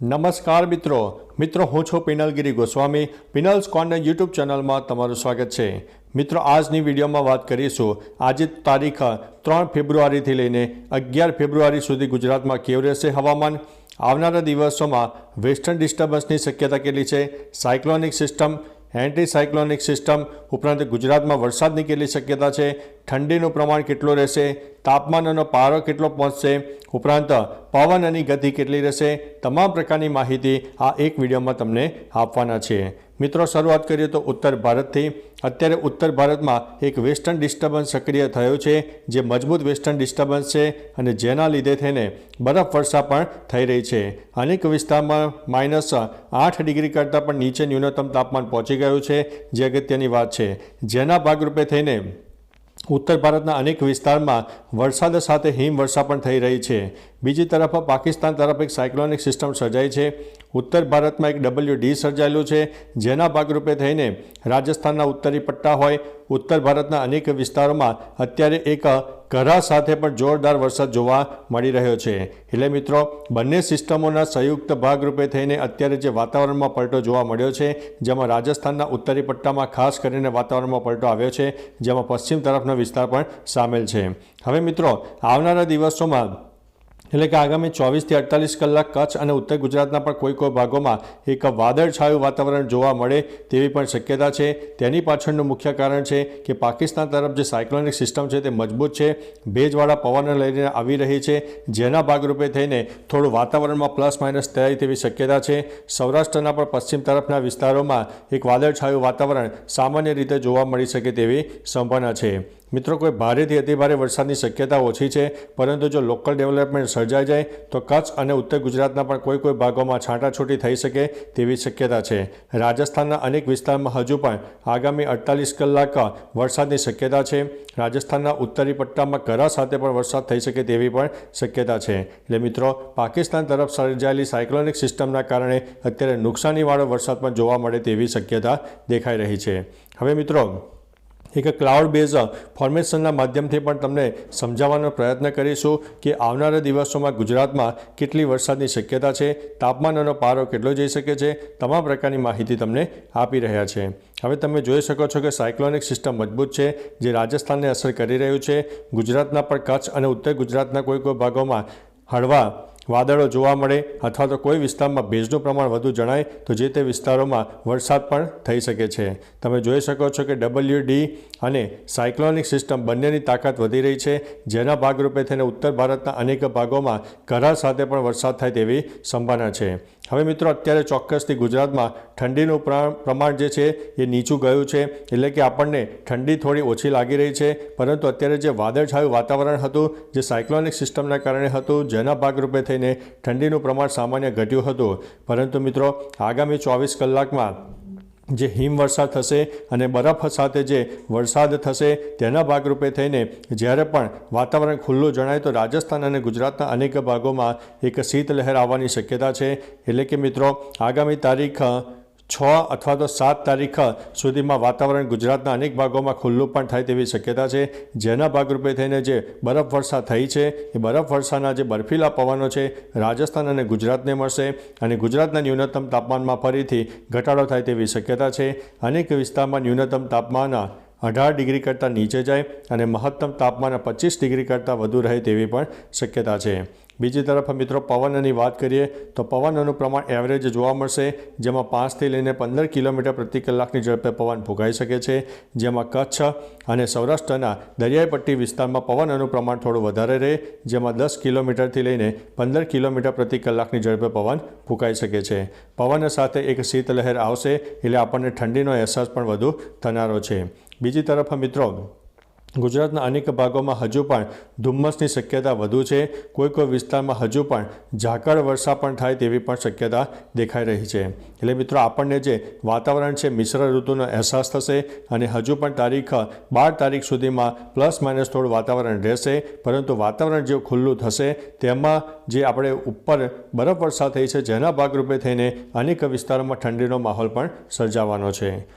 નમસ્કાર મિત્રો. મિત્રો, હું છું પિનલગીરી ગોસ્વામી. પિનલ્સ કોર્નર યુટ્યુબ ચેનલમાં તમારું સ્વાગત છે. મિત્રો, આજની વિડીયોમાં વાત કરીશું. આજે તારીખ, ત્રણ ફેબ્રુઆરીથી લઈને અગિયાર ફેબ્રુઆરી સુધી ગુજરાતમાં કેવું રહેશે હવામાન? આવનારા દિવસોમાં વેસ્ટર્ન ડિસ્ટર્બન્સની શક્યતા કેટલી છે? Cyclonic system anti cyclonic system ઉપરાંત ગુજરાતમાં વરસાદની કેટલી શક્યતા છે? ઠંડીનું પ્રમાણ કેટલું રહેશે? તાપમાનનો પારો કેટલો પહોંચશે? ઉપરાંત પવનની ગતિ કેટલી રહેશે? તમામ પ્રકારની માહિતી આ એક વિડીયોમાં તમને આપવાના છે. મિત્રો, શરૂઆત કરીએ તો ઉત્તર ભારતથી. અત્યારે ઉત્તર ભારતમાં એક વેસ્ટર્ન ડિસ્ટર્બન્સ સક્રિય થયું છે, જે મજબૂત વેસ્ટર્ન ડિસ્ટર્બન્સ છે અને જેના લીધે થઈને બરફ વર્ષા પણ થઈ રહી છે. અનેક વિસ્તારમાં માઇનસ આઠ ડિગ્રી કરતાં પણ નીચે ન્યૂનતમ તાપમાન પહોંચી ગયું છે, જે અગત્યની વાત છે. જેના ભાગરૂપે થઈને ઉત્તર ભારતના અનેક વિસ્તારમાં વરસાદ સાથે હિમવર્ષા પણ થઈ રહી છે. બીજી તરફ પાકિસ્તાન તરફ એક સાયક્લોનિક સિસ્ટમ સર્જાઈ છે. ઉત્તર ભારતમાં એક ડબલ્યુ ડી સર્જાયેલું છે, જેના ભાગરૂપે થઈને રાજસ્થાનના ઉત્તરી પટ્ટા હોય. ઉત્તર ભારતના અનેક વિસ્તારોમાં અત્યારે એક કરા સાથે પણ જોરદાર વરસાદ જોવા મળી રહ્યો છે. એટલે મિત્રો, બંને સિસ્ટમોના સંયુક્ત ભાગરૂપે થઈને અત્યારે જે વાતાવરણમાં પલટો જોવા મળ્યો છે, જેમાં રાજસ્થાનના ઉત્તરી પટ્ટામાં ખાસ કરીને વાતાવરણમાં પલટો આવ્યો છે, જેમાં પશ્ચિમ તરફનો વિસ્તાર પણ સામેલ છે. હવે મિત્રો, આવનારા દિવસોમાં એટલે કે આગામી ચોવીસથી અડતાલીસ કલાક કચ્છ અને ઉત્તર ગુજરાતના પણ કોઈ કોઈ ભાગોમાં એક વાદળછાયું વાતાવરણ જોવા મળે તેવી પણ શક્યતા છે. તેની પાછળનું મુખ્ય કારણ છે કે પાકિસ્તાન તરફ જે સાયક્લોનિક સિસ્ટમ છે તે મજબૂત છે. ભેજવાળા પવનને લઈને આવી રહી છે. જેના ભાગરૂપે થઈને થોડું વાતાવરણમાં પ્લસ માઇનસ થાય તેવી શક્યતા છે. સૌરાષ્ટ્રના પણ પશ્ચિમ તરફના વિસ્તારોમાં એક વાદળછાયું વાતાવરણ સામાન્ય રીતે જોવા મળી શકે તેવી સંભાવના છે. મિત્રો, કોઈ ભારેથી અતિભારે વરસાદની શક્યતા ઓછી છે, પરંતુ જો લોકલ ડેવલપમેન્ટ સર્જાઈ જાય, તો કચ્છ અને ઉત્તર ગુજરાતના પણ કોઈ કોઈ ભાગોમાં છાંટાછૂટી થઈ શકે તેવી શક્યતા છે. રાજસ્થાનના અનેક વિસ્તારમાં હજુ પણ આગામી અડતાલીસ કલાક વરસાદની શક્યતા છે. રાજસ્થાનના ઉત્તરી પટ્ટામાં કરા સાથે પણ વરસાદ થઈ શકે તેવી પણ શક્યતા છે. એટલે મિત્રો, પાકિસ્તાન તરફ સર્જાયેલી સાયક્લોનિક સિસ્ટમના કારણે અત્યારે નુકસાનીવાળો વરસાદ પણ જોવા મળે તેવી શક્યતા દેખાઈ રહી છે. હવે મિત્રો એક ક્લાઉડ બેઝ ફોર્મેશનના માધ્યમથી પણ તમને સમજાવવાનો પ્રયત્ન કરીશું કે આવનારા દિવસોમાં ગુજરાતમાં કેટલી વરસાદની શક્યતા છે, તાપમાનનો પારો કેટલો જઈ શકે છે, તમામ પ્રકારની માહિતી તમને આપી રહ્યા છે. હવે તમે જોઈ શકો છો કે સાયક્લોનિક સિસ્ટમ મજબૂત છે, જે રાજસ્થાનને અસર કરી રહ્યું છે. ગુજરાતના પણ કચ્છ અને ઉત્તર ગુજરાતના કોઈ કોઈ ભાગોમાં હળવા વાદળો જોવા મળે અથવા તો કોઈ વિસ્તારમાં ભેજનું પ્રમાણ વધુ જણાય, તો જે તે વિસ્તારોમાં વરસાદ પણ થઈ શકે છે. તમે જોઈ શકો છો કે ડબલ્યુ ડી અને સાયક્લોનિક સિસ્ટમ બંનેની તાકાત વધી રહી છે, જેના ભાગરૂપે થઈને ઉત્તર ભારતના અનેક ભાગોમાં કરાર સાથે પણ વરસાદ થાય તેવી સંભાવના છે. હવે મિત્રો, અત્યારે ચોક્કસથી ગુજરાતમાં ઠંડીનું પ્રમાણ જે છે એ નીચું ગયું છે, એટલે કે આપણને ઠંડી થોડી ઓછી લાગી રહી છે, પરંતુ અત્યારે જે વાદળછાયું વાતાવરણ હતું, જે સાયક્લોનિક સિસ્ટમના કારણે હતું, જેના ભાગરૂપે થઈને ઠંડીનું પ્રમાણ સામાન્ય ઘટ્યું હતું. પરંતુ મિત્રો, આગામી ચોવીસ કલાકમાં જે હિમવર્ષા થશે અને બરફ સાથે જે વરસાદ થશે તેના ભાગરૂપે થઈને જ્યારે પણ વાતાવરણ ખુલ્લું જણાય તો રાજસ્થાન અને ગુજરાતના અનેક ભાગોમાં એક શીતલહેર આવવાની શક્યતા છે. એટલે કે મિત્રો, આગામી તારીખ છ અથવા તો સાત તારીખ સુધીમાં વાતાવરણ ગુજરાતના અનેક ભાગોમાં ખુલ્લું પણ થાય તેવી શક્યતા છે. જેના ભાગરૂપે થઈને જે બરફવર્ષા થઈ છે, એ બરફ વર્ષાના જે બર્ફીલા પવનો છે, રાજસ્થાન અને ગુજરાતને મળશે અને ગુજરાતના ન્યૂનતમ તાપમાનમાં ફરીથી ઘટાડો થાય તેવી શક્યતા છે. અનેક વિસ્તારમાં ન્યૂનતમ તાપમાન અઢાર ડિગ્રી કરતાં નીચે જાય અને મહત્તમ તાપમાન પચીસ ડિગ્રી કરતાં વધુ રહે તેવી પણ શક્યતા છે. બીજી તરફ મિત્રો પવનની વાત કરીએ તો પવનનું પ્રમાણ એવરેજ જોવા મળશે, જેમાં પાંચથી લઈને પંદર કિલોમીટર પ્રતિ કલાકની ઝડપે પવન ફૂંકાઈ શકે છે. જેમાં કચ્છ અને સૌરાષ્ટ્રના દરિયાઈ પટ્ટી વિસ્તારમાં પવનનું પ્રમાણ થોડું વધારે રહે, જેમાં દસ કિલોમીટરથી લઈને પંદર કિલોમીટર પ્રતિ કલાકની ઝડપે પવન ફૂંકાઈ શકે છે. પવન સાથે એક શીતલહેર આવશે, એટલે આપણને ઠંડીનો અહેસાસ પણ વધુ થનારો છે. બીજી તરફ મિત્રો ગુજરાતના અનેક ભાગોમાં હજુ પણ ધુમ્મસની શક્યતા વધુ છે. કોઈ કોઈ વિસ્તારમાં હજુ પણ ઝાકળ વર્ષા પણ થાય તેવી પણ શક્યતા દેખાઈ રહી છે. એટલે મિત્રો, આપણને જે વાતાવરણ છે, મિશ્ર ઋતુનો અહેસાસ થશે અને હજુ પણ તારીખ બાર તારીખ સુધીમાં પ્લસ માઇનસ થોડું વાતાવરણ રહેશે. પરંતુ વાતાવરણ જે ખુલ્લું થશે, તેમાં જે આપણે ઉપર બરફ વર્ષા થઈ છે, જેના ભાગરૂપે થઈને અનેક વિસ્તારોમાં ઠંડીનો માહોલ પણ સર્જાવાનો છે.